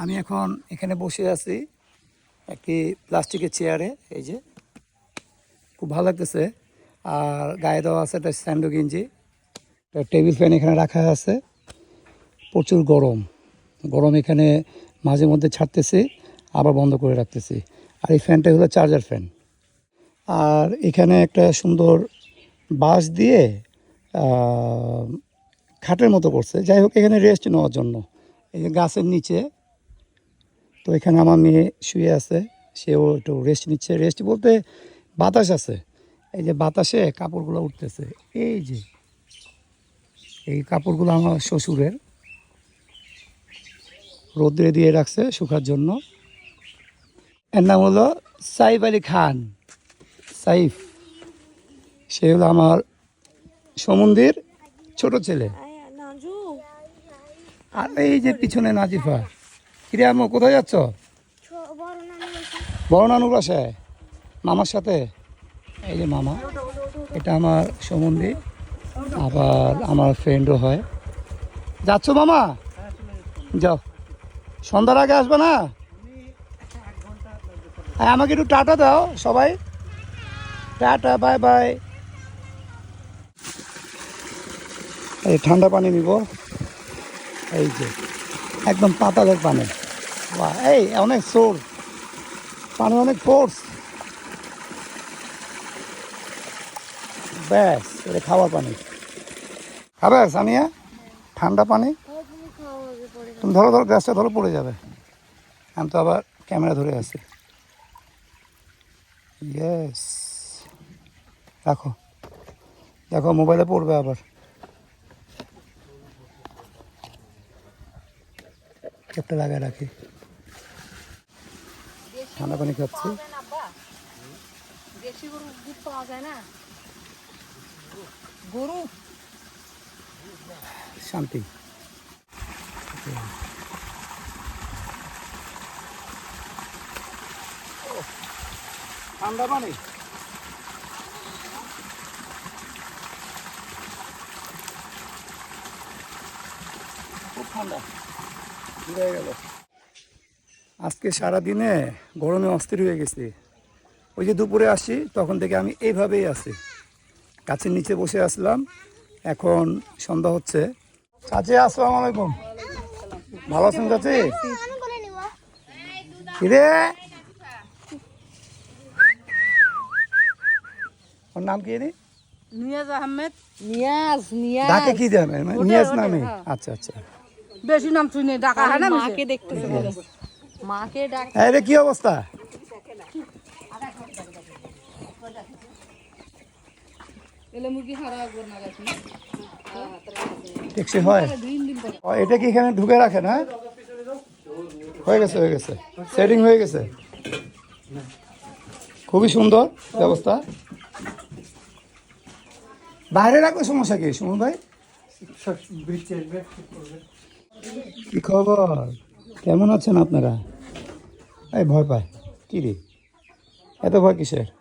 আমি এখন এখানে বসে আছি একটি প্লাস্টিকের চেয়ারে, এই যে। খুব ভালো লাগতেছে। আর গায়ে দেওয়া আছে একটা স্যান্ডো গেঞ্জি, একটা টেবিল ফ্যান এখানে রাখা আছে। প্রচুর গরম। গরম এখানে মাঝে মধ্যে ছাড়তেছি, আবার বন্ধ করে রাখতেছি। আর এই ফ্যানটা হলো চার্জার ফ্যান। আর এখানে একটা সুন্দর বাঁশ দিয়ে খাটের মতো করছে। যাই হোক, এখানে রেস্ট নেওয়ার জন্য। এই গাছের নিচে তো এখানে আমার মেয়ে শুয়ে আছে। সেও একটু রেস্ট নিচ্ছে। রেস্ট বলতে বাতাস আছে। এই যে বাতাসে কাপড়গুলো উঠতেছে। এই যে এই কাপড়গুলো আমার শ্বশুরের। রোদ্রে দিয়ে রাখছে শুকার জন্য। এর নাম হলো সাইফ আলী খান। সাইফ সে হলো আমার সমন্দির ছোট ছেলে। আর এই যে পিছনে নাজিফা। কিরে আম্মু কোথায় যাচ্ছ? বড় নানি বড় নানুর বাসায়? মামার সাথে? এই যে মামা এটা আমার সম্বন্ধী আবার আমার ফ্রেন্ডও হয়। যাচ্ছ মামা? যাও। সন্ধ্যার আগে আসবে না? হ্যাঁ আমাকে একটু টাটা দাও সবাই। Tata bye bye. এই ঠান্ডা পানি নিব। এই যে একদম পাতালের পানি। বাহ এই, অনেক সোর পানি অনেক ফোর্স ব্যাস, এটা খাওয়ার পানি। খাবে সানিয়া, ঠান্ডা পানি? তুমি ধরো ধরো, গ্যাসটা ধরো, পড়ে যাবে। আমি তো আবার ক্যামেরা ধরে আছি। ইয়েস রাখো। দেখো, মোবাইলে পড়বে আবার। একটা লাগায় রাখি। ঠান্ডা পানি খাচ্ছি। দেশি গরু দুধ পাওয়া যায় না? গরু? শান্তি। ঠান্ডা পানি? খুব ঠান্ডা। হয়ে গেল। আজকে সারা দিনে গরমে অস্থির হয়ে গেছি। ওই যে দুপুরে আসি তখন থেকে আমি এইভাবেই আছি। গাছের নিচে বসে আসলাম। এখন সন্ধ্যা হচ্ছে। চাচি আসসালামু আলাইকুম। ভালো আছেন চাচি? কিরে? ওর নাম কি রে নিয়াজ আহমেদ। নিয়াজ নিয়াজ। ডাকে কি জানে? নিয়াজ নামে? আচ্ছা আচ্ছা। বেশি নাম শুনে ডাকা হয় না মাকে বলে। মাকে ডাক এই রে কি অবস্থা? টেক্সি হয়। ও, এটা কি এখানে ঢুকে রাখেন হ্যাঁ হয়ে গেছে হয়ে গেছে। সেটিং হয়ে গেছে। খুবই সুন্দর ব্যবস্থা। বাইরে রাখলে সমস্যা কি? সুমন ভাই? কি খবর? কেমন আছেন আপনারা? এই ভয় পায়। কী রে? এত ভয় কিসের?